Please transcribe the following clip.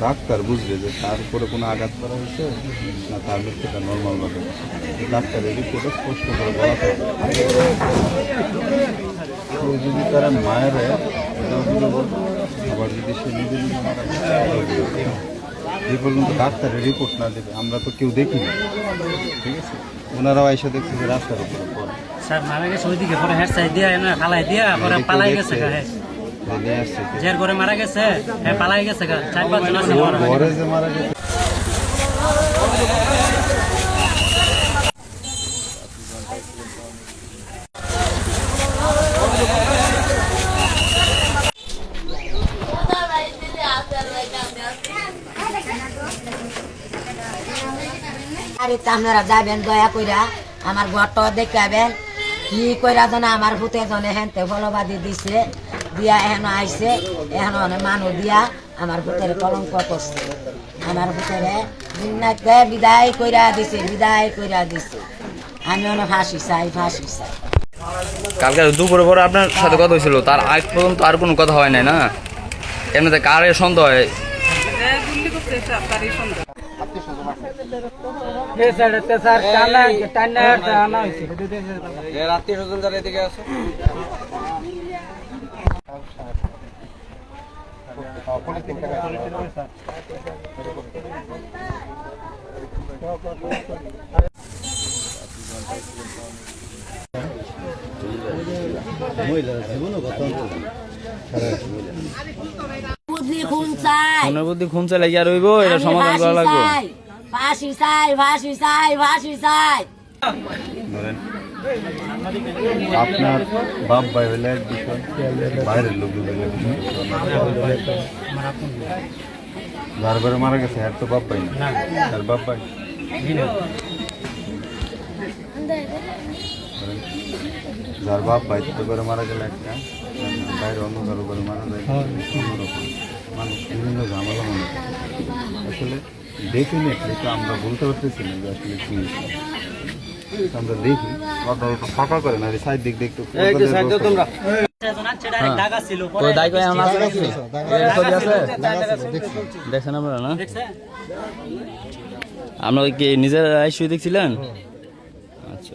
Doctor বুঝবে যে তার উপরে কোনো আঘাত করা হয়েছে না তার মৃত্যুটা নর্মালভাবে ডাক্তারের রিপোর্টে স্পষ্ট করে বলা থাকে যদি তারা মায়ের আবার যদি সে নিজে নিজে মারা যায়, তাহলে অভিযোগ করবে। যে পর্যন্ত ডাক্তারের রিপোর্ট না দেবে আমরা তো কেউ দেখিনি ঠিক আছে ওনারাও এসে দেখছে যে রাস্তার উপরে পড়ে স্যার মারা গেছে ওইদিকে পরে হেড সাইড দিয়া এনে ফালাই দিয়া পরে এটা কেউ পালাই দেখছে? গেছে গা হ্যাঁ যে নিয়ে আসছে কে? জের করে মারা গেছে হ্যাঁ পালাই গেছে গা চার পাঁচ জন আছে ওর ঘরে যে মারা গেছে আরে আপনারা যাবেন দয়া কইরা আমার ঘরটা দেখাবেন। কি কইরা জানে আমার ভূতে জনে হেনতে ফলবাদি দিছে দিয়া এহেন আইছে এহেন অনেক মানুষ দিয়া আমার ভূতের কলঙ্ক করছে। আমার ভূতেরে দিনাকে বিদায় কইরা দিছে বিদায় কইরা দিছে। আমি অনেক ফাঁসি চাই ফাঁসি চাই। কালকে দুপুরে পরে আপনার সাথে কথা হয়েছিল তার আগ পর্যন্ত আর কোনো কথা হয় নাই না? এমনিতে কার এ সন্দেহ হয়? আত্মীয় স্বজন যারা এদিকে আছে মহিলারা জীবনও গত বুদ্ধি খুন চাই। মনের বুদ্ধি খুন চাই লাগিয়ে রইব এটা সমাধান করা ফাঁসি লাগবে? চাই ফাঁসি চাই ফাঁসি চাই ফাঁসি চাই। আপনার বাপ ভাই হলে এক বিষয় বাইরের লোক। যার ঘরে মারা গেছে আর তো বাপ ভাই না। আর বাপ ভাই? যার বাপ ভাই তো করে মারা গেলে একটা বাইরে অন্য কারও করে মারা যায়। অন্যরকম। মানুষ বিভিন্ন ঝামেলা মনে করে। আসলে ডেফিনেটলি তো আমরা বলতে পারতেছি না যে আসলে কি। আমরা দেখি। ফাঁকা সাইড দিক করে। আমার না? আপনারা কি নিজের আইসিউ দেখছিলেন? আচ্ছা।